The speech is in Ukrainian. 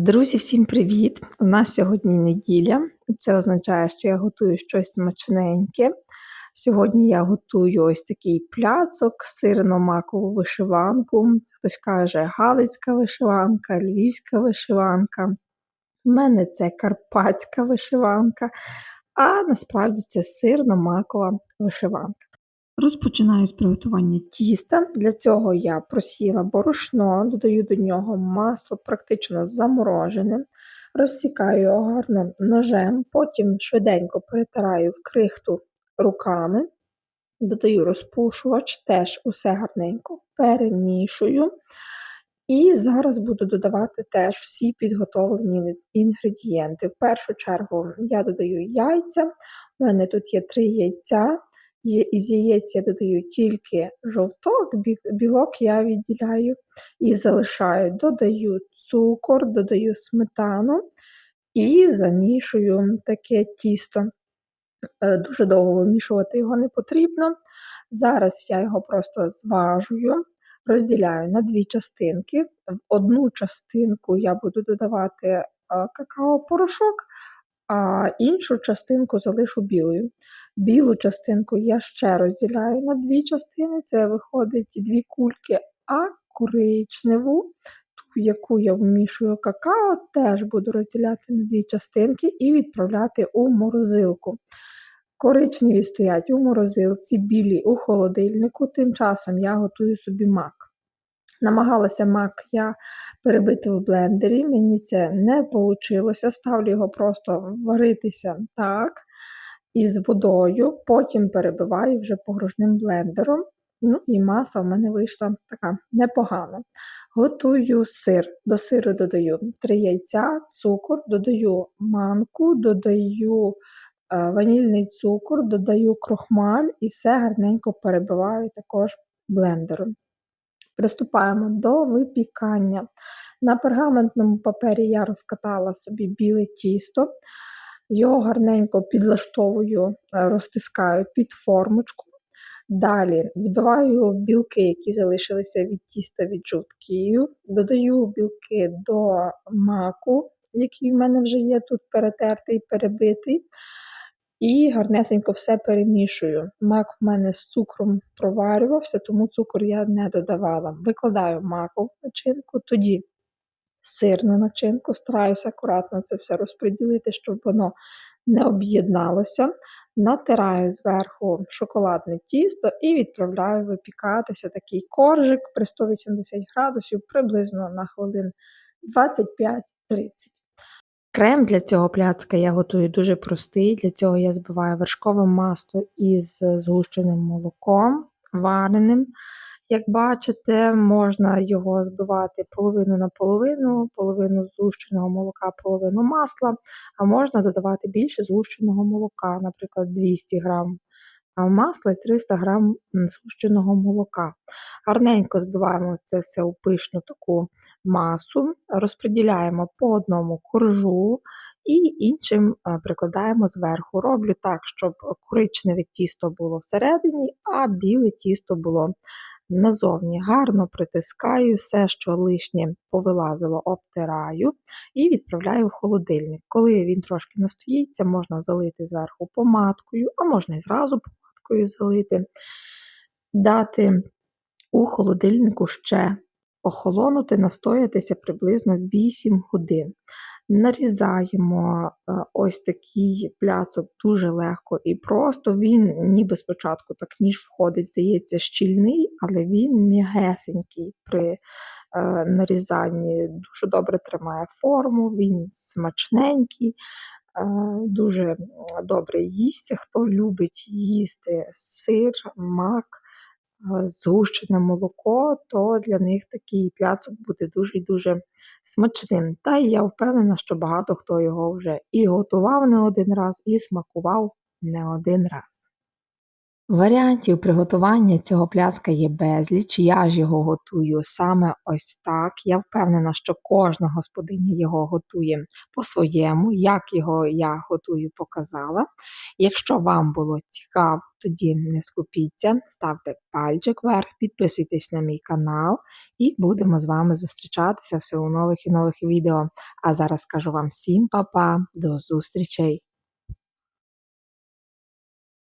Друзі, всім привіт! У нас сьогодні неділя. Це означає, що я готую щось смачненьке. Сьогодні я готую ось такий пляцок, сирно-макову вишиванку. Хтось каже, галицька вишиванка, львівська вишиванка. У мене це карпатська вишиванка, а насправді це сирно-макова вишиванка. Розпочинаю з приготування тіста. Для цього я просіла борошно, додаю до нього масло, практично заморожене, розсікаю його гарно ножем, потім швиденько перетираю в крихту руками, додаю розпушувач, теж усе гарненько перемішую. І зараз буду додавати теж всі підготовлені інгредієнти. В першу чергу я додаю яйця, у мене тут є три яйця. Із яєць я додаю тільки жовток, білок я відділяю і залишаю, додаю цукор, додаю сметану і замішую таке тісто. Е, дуже довго вимішувати його не потрібно. Зараз я його просто зважую, розділяю на дві частинки. В одну частинку я буду додавати е, какао-порошок, а іншу частинку залишу білою. Білу частинку я ще розділяю на дві частини, це виходить дві кульки, а коричневу, ту, в яку я вмішую какао, теж буду розділяти на дві частинки і відправляти у морозилку. Коричневі стоять у морозилці, білі у холодильнику, тим часом я готую собі мак. Намагалася мак я перебити в блендері, мені це не вийшло. Ставлю його просто варитися так, із водою, потім перебиваю вже погружним блендером. Ну і маса в мене вийшла така непогана. Готую сир. До сиру додаю 3 яйця, цукор, додаю манку, додаю е, ванільний цукор, додаю крохмаль і все гарненько перебиваю також блендером. Приступаємо до випікання. На пергаментному папері я розкатала собі біле тісто, його гарненько підлаштовую, е, розтискаю під формочку. Далі збиваю білки, які залишилися від тіста від жовтків, додаю білки до маку, який в мене вже є тут перетертий, перебитий. І гарнесенько все перемішую. Мак в мене з цукром проварювався, тому цукор я не додавала. Викладаю макову начинку, тоді сирну начинку, стараюся акуратно це все розподілити, щоб воно не об'єдналося. Натираю зверху шоколадне тісто і відправляю випікатися такий коржик при 180 градусів приблизно на хвилин 25-30. Крем для цього пляцка я готую дуже простий. Для цього я збиваю вершкове масло із згущеним молоком вареним. Як бачите, можна його збивати половину на половину, половину згущеного молока, половину масла, а можна додавати більше згущеного молока, наприклад, 200 грам масла і 300 г згущеного молока. Гарненько збиваємо це все у пишну таку масу, розподіляємо по одному коржу і іншим е, прикладаємо зверху. Роблю так, щоб коричневе тісто було всередині, а біле тісто було назовні. Гарно притискаю все, що лишнє повилазило, обтираю і відправляю в холодильник. Коли він трошки настоїться, можна залити зверху помадкою, а можна і зразу водичкою залити, дати у холодильнику ще охолонути, настоятися приблизно 8 годин. Нарізаємо е, ось такий пляцок дуже легко і просто. Він ніби спочатку так ніж входить, здається, щільний, але він м'ягесенький при е, нарізанні, дуже добре тримає форму, він смачненький, дуже добре їсться. Хто любить їсти сир, мак, згущене молоко, то для них такий пляцок буде дуже дуже смачним. Та й я впевнена, що багато хто його вже і готував не один раз, і смакував не один раз. Варіантів приготування цього пляцка є безліч. Я ж його готую саме ось так. Я впевнена, що кожна господиня його готує по-своєму, як його я готую, показала. Якщо вам було цікаво, тоді не скупіться, ставте пальчик вверх, підписуйтесь на мій канал і будемо з вами зустрічатися все у нових і нових відео. А зараз кажу вам всім па-па, до зустрічей!